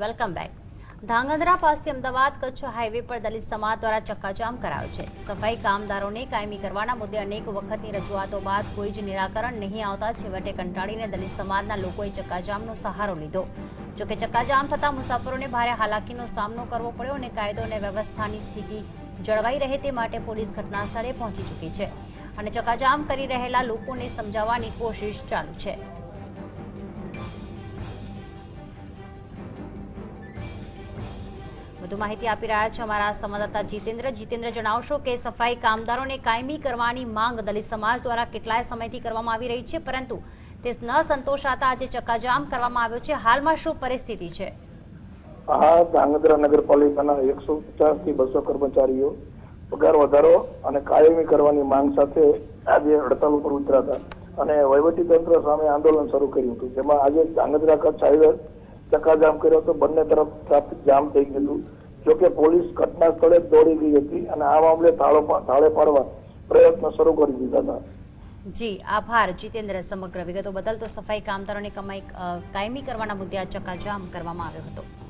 Welcome back. Dhrangadhra પાસે Ahmedabad Kutch highway પર દલિત સમાજ દ્વારા ચક્કાજામ કરાયો છે. સફાઈ કામદારોને કાયમી કરવાના મુદ્દે અનેક વખતની રજૂઆતો બાદ કોઈ જ નિરાકરણ નહીં આવતા છેવટે કંટાળીને દલિત સમાજના લોકોએ ચક્કાજામનો સહારો લીધો. જોકે ચક્કાજામ થતાં મુસાફરોને ભારે હાલાકીનો સામનો કરવો પડ્યો અને કાયદો અને વ્યવસ્થાની સ્થિતિ જળવાઈ રહે તે માટે પોલીસ ઘટના સ્થળે પહોંચી ચૂકી છે. અને ચક્કાજામ કરી રહેલા લોકોને સમજાવવાની કોશિશ ચાલુ છે. વધુ માહિતી આપી રહ્યા છે અમારા સંવાદદાતા જીતેન્દ્ર. જીતેન્દ્ર, જણાવશો કે સફાઈ કામદારોને કાયમી કરવાની માંગ દલિત સમાજ દ્વારા કેટલાય સમયથી કરવામાં આવી રહી છે, પરંતુ તે ન સંતોષાતા આજે ચક્કાજામ કરવામાં આવ્યો છે. હાલમાં શું પરિસ્થિતિ છે? આ ધાંગધ્રા નગરપાલિકાના એકસો પચાસથી બસો કર્મચારીઓ પગાર વધારો અને કાયમી કરવાની માંગ સાથે આજે હડતાલ ઉપર ઉતર્યા હતા અને વહીવટી તંત્ર સામે આંદોલન શરૂ કર્યું હતું, જેમાં આજે ધાંગધ્રા કચ્છ હાઈવે ચક્કાજામ કર્યો હતો બંને તરફ ટ્રાફિક જામ થઈ ગયું હતું. જોકે પોલીસ ઘટના સ્થળે જ દોડી ગઈ હતી અને આ મામલે થાળો થાળે પાડવા પ્રયત્ન શરૂ કરી દીધા હતા. જી, આભાર. જીતેન્દ્ર, સમગ્ર વિગતો બદલ તો સફાઈ કામદારોની કમાઈ કાયમી કરવાના મુદ્દે આ ચક્કાજામ કરવામાં આવ્યો હતો.